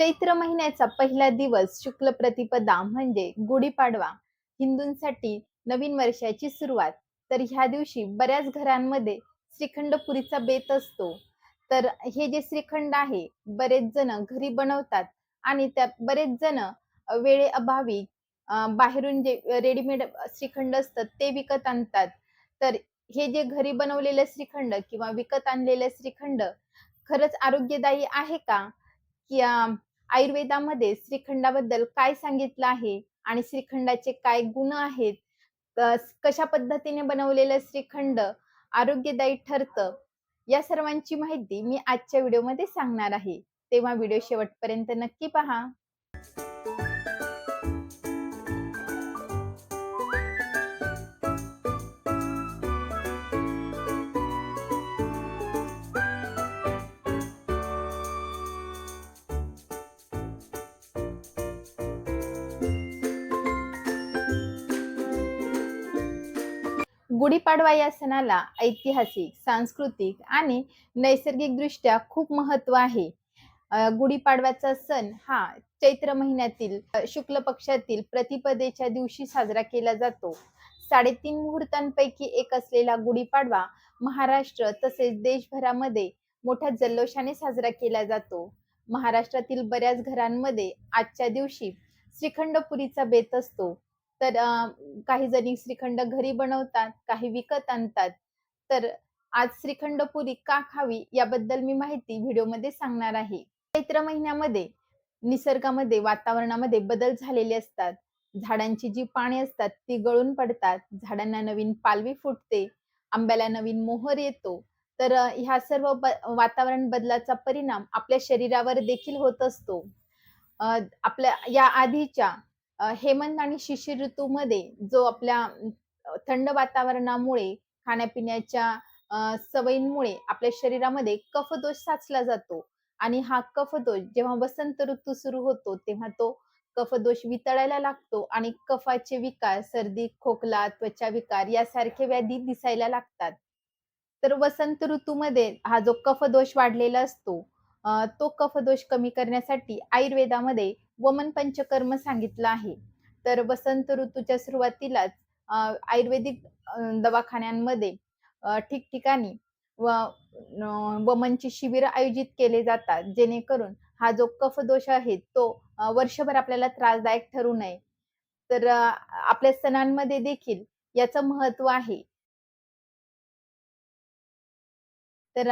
चैत्र महिन्याचा पहिला दिवस शुक्ल प्रतिपदा म्हणजे गुढीपाडवा. हिंदूंसाठी नवीन वर्षाची सुरुवात. तर ह्या दिवशी बऱ्याच घरांमध्ये श्रीखंड पुरीचा बेत असतो. तर हे जे श्रीखंड आहे बरेच जण घरी बनवतात आणि त्यात बरेच जण वेळे अभावी बाहेरून जे रेडीमेड श्रीखंड असतात ते विकत आणतात. तर हे जे घरी बनवलेलं श्रीखंड किंवा विकत आणलेलं श्रीखंड खरंच आरोग्यदायी आहे का? की आयुर्वेदामध्ये श्रीखंडाबद्दल काय सांगितलं आहे आणि श्रीखंडाचे काय गुण आहेत? कशा पद्धतीने बनवलेलं श्रीखंड? आरोग्यदायी ठरतं? या सर्वांची माहिती मी आजच्या व्हिडिओमध्ये सांगणार आहे. तेव्हा व्हिडिओ शेवटपर्यंत नक्की पहा. गुढीपाडवा या सणाला ऐतिहासिक सांस्कृतिक आणि नैसर्गिक दृष्ट्या खूप महत्त्व आहे. गुढीपाडव्याचा सण हा चैत्र महिन्यातील शुक्ल पक्षातील प्रतिपदेच्या दिवशी साजरा केला जातो. साडेतीन मुहूर्तांपैकी एक असलेला गुढीपाडवा महाराष्ट्र तसेच देशभरामध्ये मोठ्या जल्लोषाने साजरा केला जातो. महाराष्ट्रातील बऱ्याच घरांमध्ये आजच्या दिवशी श्रीखंडपुरीचा बेत असतो. तर काही जणी श्रीखंड घरी बनवतात काही विकत आणतात. तर आज श्रीखंड पुरी का खावी याबद्दल मी माहिती व्हिडिओमध्ये सांगणार आहे. चैत्र महिन्यामध्ये निसर्गामध्ये वातावरणामध्ये बदल झालेले असतात. झाडांची जी पाने असतात ती गळून पडतात. झाडांना नवीन पालवी फुटते. आंब्याला नवीन मोहर येतो. तर ह्या सर्व ब- वातावरण बदलाचा परिणाम आपल्या शरीरावर देखील होत असतो. आपल्या या आधीच्या हेमंत आणि शिशिर ऋतूमध्ये जो आपल्या थंड वातावरणामुळे खाण्यापिण्याच्या सवयींमुळे आपल्या शरीरामध्ये कफदोष साचला जातो. आणि हा कफदोष जेव्हा वसंत ऋतू सुरू होतो तेव्हा तो कफदोष वितळायला लागतो आणि कफाचे विकार सर्दी खोकला त्वचा विकार यासारखे व्याधी दिसायला लागतात. तर वसंत ऋतूमध्ये हा जो कफदोष वाढलेला असतो तो कफदोष कमी करण्यासाठी आयुर्वेदामध्ये वमन पंचकर्म सांगितलं आहे. तर वसंत ऋतूच्या सुरुवातीलाच आयुर्वेदिक दवाखान्यांमध्ये ठिकठिकाणी व वमनची शिबिर आयोजित केले जातात. जेणेकरून हा जो कफदोष आहे तो वर्षभर आपल्याला त्रासदायक ठरू नये. तर आपल्या सणांमध्ये देखील याचं महत्त्व आहे. तर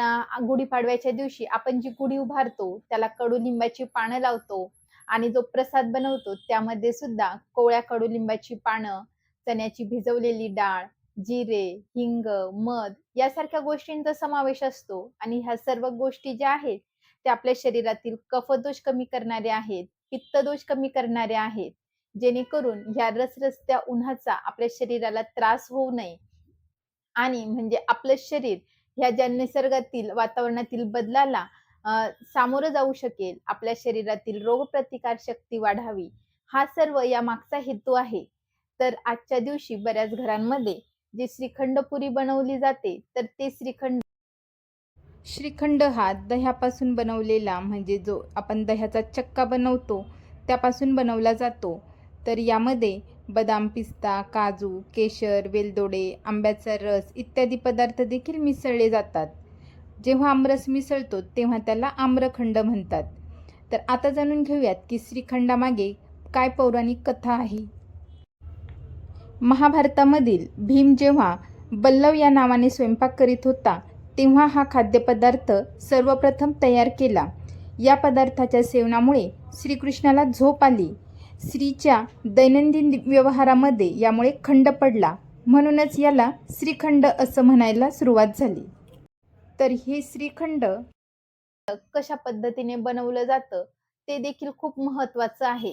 गुढीपाडव्याच्या दिवशी आपण जी गुढी उभारतो त्याला कडुलिंबाची पानं लावतो. आणि जो प्रसाद बनवतो त्यामध्ये सुद्धा कोवळ्या कडुलिंबाची पानं चण्याची भिजवलेली डाळ जिरे हिंग मध यासारख्या गोष्टींचा समावेश असतो. आणि ह्या सर्व गोष्टी ज्या आहेत त्या आपल्या शरीरातील कफदोष कमी करणारे आहेत पित्तदोष कमी करणाऱ्या आहेत. जेणेकरून ह्या रसरसत्या उन्हाचा आपल्या शरीराला त्रास होऊ नये. आणि म्हणजे आपलं शरीर ह्या ज्या निसर्गातील वातावरणातील बदलाला सामोरं जाऊ शकेल आपल्या शरीरातील रोगप्रतिकार शक्ती वाढावी हा सर्व या मागचा हेतू आहे. तर आजच्या दिवशी बऱ्याच घरांमध्ये जी श्रीखंड पुरी बनवली जाते तर ते श्रीखंड श्रीखंड हा दह्यापासून बनवलेला म्हणजे जो आपण दह्याचा चक्का बनवतो त्यापासून बनवला जातो. तर यामध्ये बदाम पिस्ता काजू केशर वेलदोडे आंब्याचा रस इत्यादी पदार्थ देखील मिसळले जातात. जेव्हा आमरस मिसळतो तेव्हा त्याला आम्रखंड म्हणतात. तर आता जाणून घेऊयात की श्रीखंडामागे काय पौराणिक कथा आहे. महाभारतामधील भीम जेव्हा बल्लव या नावाने स्वयंपाक करीत होता तेव्हा हा खाद्यपदार्थ सर्वप्रथम तयार केला. या पदार्थाच्या सेवनामुळे श्रीकृष्णाला झोप आली. स्त्रीच्या दैनंदिन व्यवहारामध्ये यामुळे खंड पडला. म्हणूनच याला श्रीखंड असं म्हणायला सुरुवात झाली. तर हे श्रीखंड कशा पद्धतीने बनवलं जातं ते देखील खूप महत्वाचं आहे.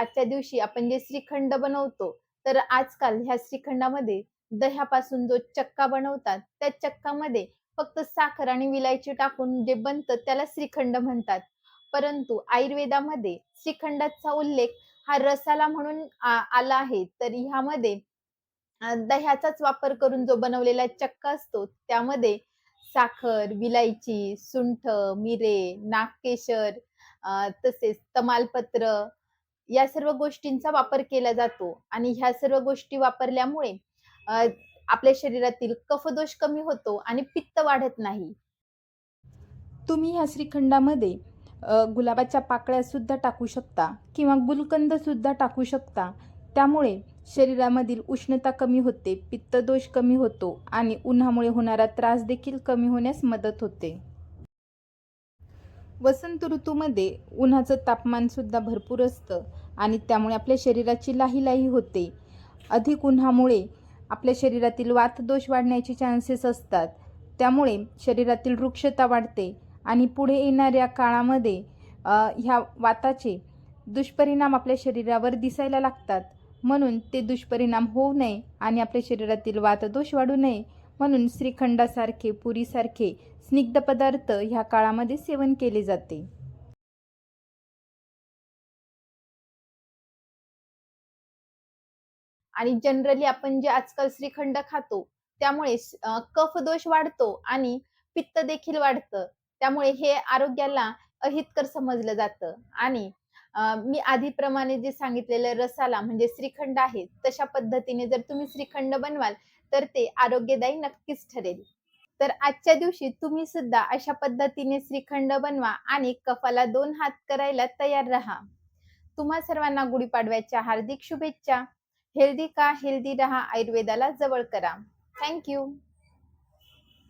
आजच्या दिवशी आपण जे श्रीखंड बनवतो तर आजकाल ह्या श्रीखंडामध्ये दह्यापासून जो चक्का बनवतात त्या चक्कामध्ये फक्त साखर आणि विलायची टाकून जे बनतं त्याला श्रीखंड म्हणतात. परंतु आयुर्वेदामध्ये श्रीखंडाचा उल्लेख हा रसाला म्हणून आला आहे. तर ह्यामध्ये दह्याचाच वापर करून जो बनवलेला चक्का असतो त्यामध्ये साखर विलायची सुंठ मिरे नागकेशर तसेच तमालपत्र या सर्व गोष्टींचा वापर केला जातो. आणि ह्या सर्व गोष्टी वापरल्यामुळे आपल्या शरीरातील कफदोष कमी होतो आणि पित्त वाढत नाही. तुम्ही ह्या श्रीखंडामध्ये गुलाबाच्या पाकळ्या सुद्धा टाकू शकता किंवा गुलकंद सुद्धा टाकू शकता. त्यामुळे शरीरामधील उष्णता कमी होते पित्तदोष कमी होतो आणि उन्हामुळे होणारा त्रास देखील कमी होण्यास मदत होते. वसंत ऋतूमध्ये उन्हाचं तापमानसुद्धा भरपूर असतं आणि त्यामुळे आपल्या शरीराची लाही लाही होते. अधिक उन्हामुळे आपल्या शरीरातील वातदोष वाढण्याचे चान्सेस असतात. त्यामुळे शरीरातील वृक्षता वाढते आणि पुढे येणाऱ्या काळामध्ये ह्या वाताचे दुष्परिणाम आपल्या शरीरावर दिसायला लागतात. म्हणून ते दुष्परिणाम होऊ नये आणि आपल्या शरीरातील वातदोष वाढू नये. म्हणून श्रीखंडासारखे पुरीसारखे स्निग्ध पदार्थ ह्या काळामध्ये सेवन केले जाते. आणि जनरली आपण जे आजकाल श्रीखंड खातो त्यामुळे कफ दोष वाढतो आणि पित्त देखील वाढतं. त्यामुळे हे आरोग्याला अहितकर समजलं जातं. आणि मी आधीप्रमाणे जे सांगितलेलं रसाला म्हणजे श्रीखंड आहे तशा पद्धतीने जर तुम्ही श्रीखंड बनवाल तर ते आरोग्यदायी नक्कीच ठरेल. तर आजच्या दिवशी तुम्ही सुद्धा अशा पद्धतीने श्रीखंड बनवा आणि कफाला दोन हात करायला तयार राहा. तुम्हा सर्वांना गुढीपाडव्याच्या हार्दिक शुभेच्छा. हेल्दी का हेल्दी रहा आयुर्वेदाला जवळ करा. थँक्यू